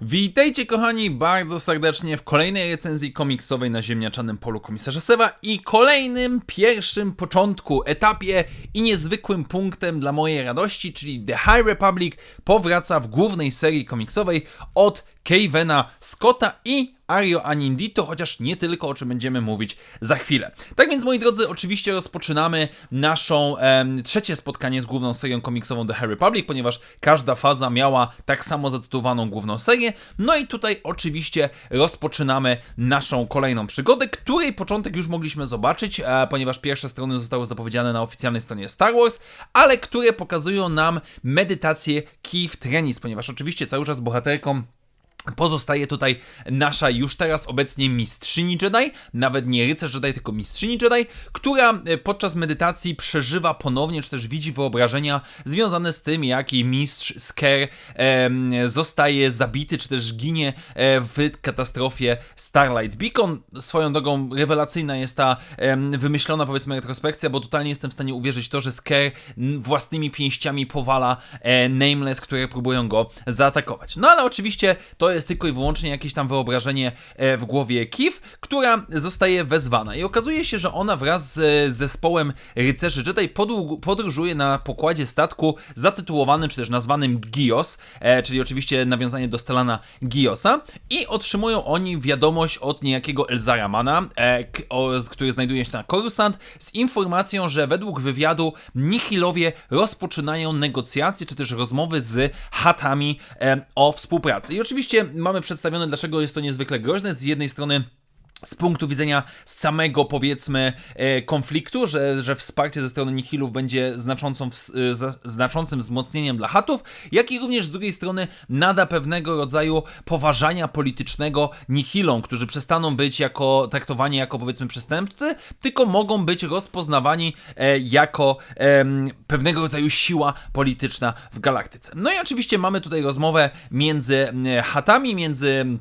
Witajcie kochani bardzo serdecznie w kolejnej recenzji komiksowej na ziemniaczanym polu komisarza Sewa i kolejnym, pierwszym początku, etapie i niezwykłym punktem dla mojej radości, czyli The High Republic powraca w głównej serii komiksowej od Kevena Scotta i Ario Anindito, chociaż nie tylko, o czym będziemy mówić za chwilę. Tak więc, moi drodzy, oczywiście rozpoczynamy naszą trzecie spotkanie z główną serią komiksową The High Republic, ponieważ każda faza miała tak samo zatytułowaną główną serię. No i tutaj oczywiście rozpoczynamy naszą kolejną przygodę, której początek już mogliśmy zobaczyć, e, ponieważ pierwsze strony zostały zapowiedziane na oficjalnej stronie Star Wars, ale które pokazują nam medytację Keith Trenis, ponieważ oczywiście cały czas bohaterką Pozostaje tutaj nasza już teraz obecnie mistrzyni Jedi, nawet nie rycerz Jedi, tylko mistrzyni Jedi, która e, podczas medytacji przeżywa ponownie, czy też widzi wyobrażenia związane z tym, jak jej mistrz Sker em, zostaje zabity, czy też ginie e, w katastrofie Starlight Beacon. Swoją drogą rewelacyjna jest ta em, wymyślona, powiedzmy, retrospekcja, bo totalnie jestem w stanie uwierzyć to, że Sker własnymi pięściami powala e, Nameless, które próbują go zaatakować. No ale oczywiście to jest tylko i wyłącznie jakieś tam wyobrażenie e, w głowie Kif, która zostaje wezwana. I okazuje się, że ona wraz z zespołem rycerzy Jedi podróżuje na pokładzie statku zatytułowanym, czy też nazwanym Gios, e, czyli oczywiście nawiązanie do Stellana Giosa. I otrzymują oni wiadomość od niejakiego Elzara Mana, e, który znajduje się na Coruscant, z informacją, że według wywiadu Nihilowie rozpoczynają negocjacje, czy też rozmowy z Hatami o współpracy. I oczywiście mamy przedstawione, dlaczego jest to niezwykle groźne. Z jednej strony z punktu widzenia samego, powiedzmy, e, konfliktu, że, że wsparcie ze strony Nihilów będzie znaczącą, e, znaczącym wzmocnieniem dla Hatów, jak i również z drugiej strony nada pewnego rodzaju poważania politycznego Nihilom, którzy przestaną być jako traktowani jako, powiedzmy, przestępcy, tylko mogą być rozpoznawani e, jako pewnego rodzaju siła polityczna w galaktyce. No i oczywiście mamy tutaj rozmowę między Hatami, między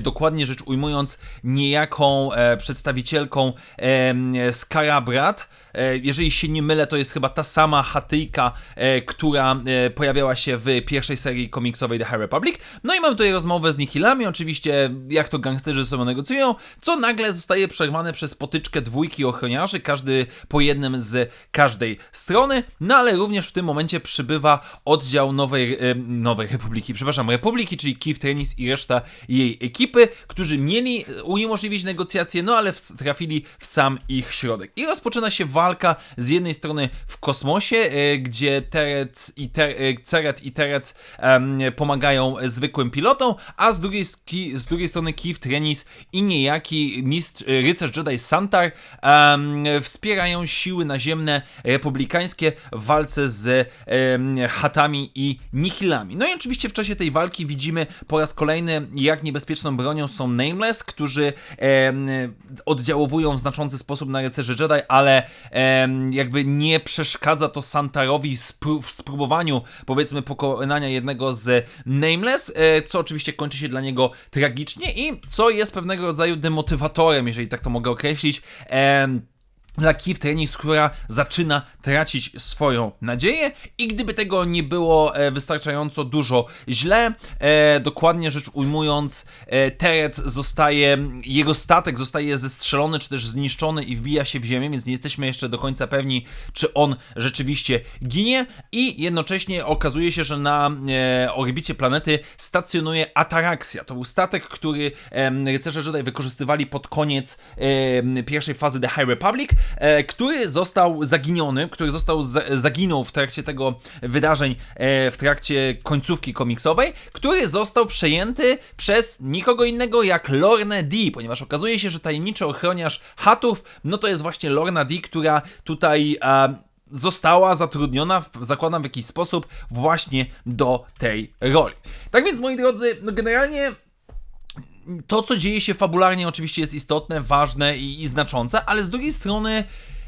dokładnie rzecz ujmując, niejaką e, przedstawicielką e, Skarabrat. E, jeżeli się nie mylę, to jest chyba ta sama chatyjka, e, która e, pojawiała się w pierwszej serii komiksowej The High Republic. No i mamy tutaj rozmowę z Nihilami, oczywiście jak to gangsterzy ze sobą negocjują, co nagle zostaje przerwane przez potyczkę dwójki ochroniarzy, każdy po jednym z każdej strony, no ale również w tym momencie przybywa oddział Nowej, e, Nowej Republiki, przepraszam, Republiki, czyli Keith Trenis i reszta jej ekipy, którzy mieli uniemożliwić negocjacje, no ale trafili w sam ich środek. I rozpoczyna się walka z jednej strony w kosmosie, e, gdzie Terec i Ter, e, Ceret i Terec em, pomagają zwykłym pilotom, a z drugiej, z drugiej strony Keith Trenis i niejaki mistrz, e, rycerz Jedi Santar em, wspierają siły naziemne republikańskie w walce z em, Hatami i Nihilami. No i oczywiście w czasie tej walki widzimy po raz kolejny, jak niebezpieczną bronią są Nameless, którzy em, oddziałowują w znaczący sposób na rycerzy Jedi, ale em, jakby nie przeszkadza to Santarowi w spró- w spróbowaniu, powiedzmy, pokonania jednego z Nameless, e, co oczywiście kończy się dla niego tragicznie i co jest pewnego rodzaju demotywatorem, jeżeli tak to mogę określić. Em, dla Keith Trenis, która zaczyna tracić swoją nadzieję. I gdyby tego nie było e, wystarczająco dużo źle, e, dokładnie rzecz ujmując, e, Terec zostaje, jego statek zostaje zestrzelony czy też zniszczony i wbija się w ziemię, więc nie jesteśmy jeszcze do końca pewni, czy on rzeczywiście ginie. I jednocześnie okazuje się, że na e, orbicie planety stacjonuje Ataraxia. To był statek, który em, rycerze Jedi wykorzystywali pod koniec em, pierwszej fazy The High Republic, e, który został zaginiony, który został za, zaginął w trakcie tego wydarzeń, e, w trakcie końcówki komiksowej, który został przejęty przez nikogo innego jak Lorna D, ponieważ okazuje się, że tajemniczy ochroniarz Hatów, no to jest właśnie Lorna D, która tutaj e, została zatrudniona, zakładam w jakiś sposób, właśnie do tej roli. Tak więc, moi drodzy, no generalnie to, co dzieje się fabularnie, oczywiście jest istotne, ważne i, i znaczące, ale z drugiej strony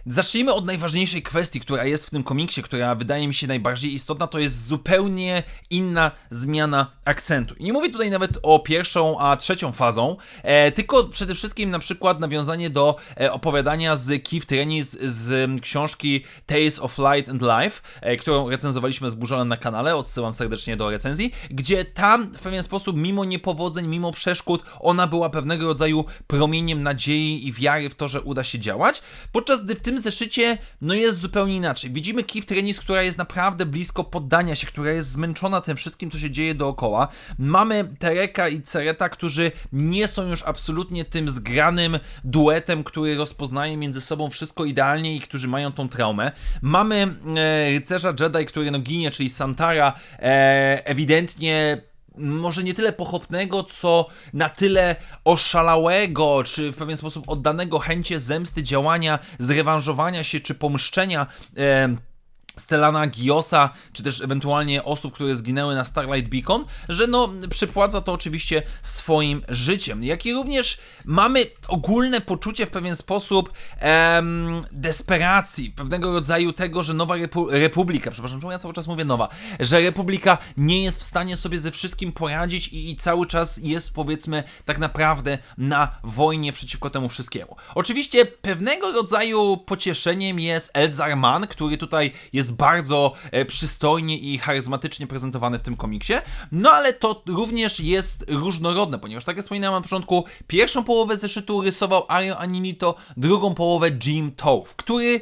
Zacznijmy od najważniejszej kwestii, która jest w tym komiksie, która wydaje mi się najbardziej istotna, to jest zupełnie inna zmiana akcentu. I nie mówię tutaj nawet o pierwszą, a trzecią fazą, e, tylko przede wszystkim na przykład nawiązanie do e, opowiadania z Keith Rennie z, z książki Tales of Light and Life, e, którą recenzowaliśmy zburzone na kanale, odsyłam serdecznie do recenzji, gdzie tam w pewien sposób, mimo niepowodzeń, mimo przeszkód, ona była pewnego rodzaju promieniem nadziei i wiary w to, że uda się działać, podczas gdy w tym zeszycie, no jest zupełnie inaczej. Widzimy Keith Rennis, która jest naprawdę blisko poddania się, która jest zmęczona tym wszystkim, co się dzieje dookoła. Mamy Tereka i Cereta, którzy nie są już absolutnie tym zgranym duetem, który rozpoznaje między sobą wszystko idealnie i którzy mają tą traumę. Mamy e, rycerza Jedi, który no ginie, czyli Santara, e, ewidentnie może nie tyle pochopnego, co na tyle oszalałego, czy w pewien sposób oddanego chęci zemsty, działania, zrewanżowania się, czy pomszczenia. Stellana Giosa, czy też ewentualnie osób, które zginęły na Starlight Beacon, że no przypłaca to oczywiście swoim życiem. Jak i również mamy ogólne poczucie w pewien sposób em, desperacji, pewnego rodzaju tego, że nowa repu republika, przepraszam, czemu ja cały czas mówię nowa, że republika nie jest w stanie sobie ze wszystkim poradzić i, i cały czas jest powiedzmy tak naprawdę na wojnie przeciwko temu wszystkiemu. Oczywiście pewnego rodzaju pocieszeniem jest Elzar Mann, który tutaj jest bardzo e, przystojnie i charyzmatycznie prezentowany w tym komiksie, no ale to również jest różnorodne, ponieważ tak jak wspominałem na początku, pierwszą połowę zeszytu rysował Ario Aninito, drugą połowę Jim Tove, który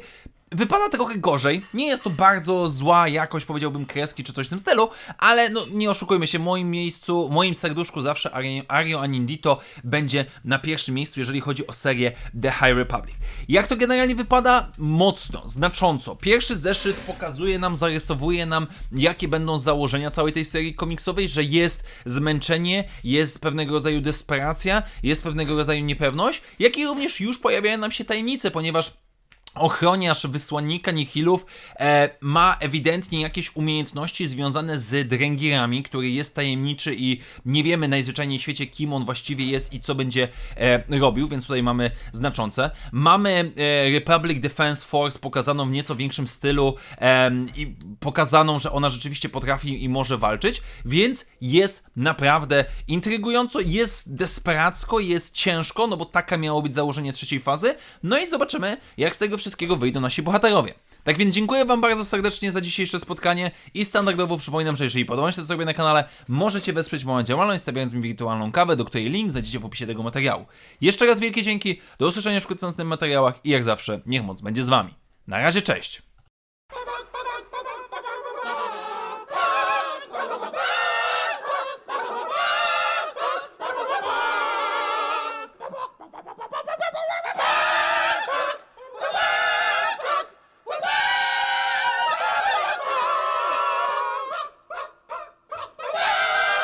Wypada trochę gorzej. Nie jest to bardzo zła jakość, powiedziałbym, kreski czy coś w tym stylu, ale no nie oszukujmy się, w moim miejscu, w moim serduszku zawsze Ario, Anindito będzie na pierwszym miejscu, jeżeli chodzi o serię The High Republic. Jak to generalnie wypada? Mocno, znacząco. Pierwszy zeszyt pokazuje nam, zarysowuje nam, jakie będą założenia całej tej serii komiksowej, że jest zmęczenie, jest pewnego rodzaju desperacja, jest pewnego rodzaju niepewność, jak i również już pojawiają nam się tajemnice, ponieważ ochroniarz wysłannika Nihilów e, ma ewidentnie jakieś umiejętności związane z Drengirami, który jest tajemniczy i nie wiemy najzwyczajniej w świecie, kim on właściwie jest i co będzie e, robił, więc tutaj mamy znaczące. Mamy e, Republic Defense Force pokazaną w nieco większym stylu e, i pokazaną, że ona rzeczywiście potrafi i może walczyć, więc jest naprawdę intrygująco, jest desperacko, jest ciężko, no bo taka miało być założenie trzeciej fazy, no i zobaczymy, jak z tego wszystkiego wyjdą nasi bohaterowie. Tak więc dziękuję Wam bardzo serdecznie za dzisiejsze spotkanie i standardowo przypominam, że jeżeli podoba się to sobie na kanale, możecie wesprzeć moją działalność stawiając mi wirtualną kawę, do której link znajdziecie w opisie tego materiału. Jeszcze raz wielkie dzięki, do usłyszenia w następnych materiałach i jak zawsze, niech moc będzie z Wami. Na razie, cześć!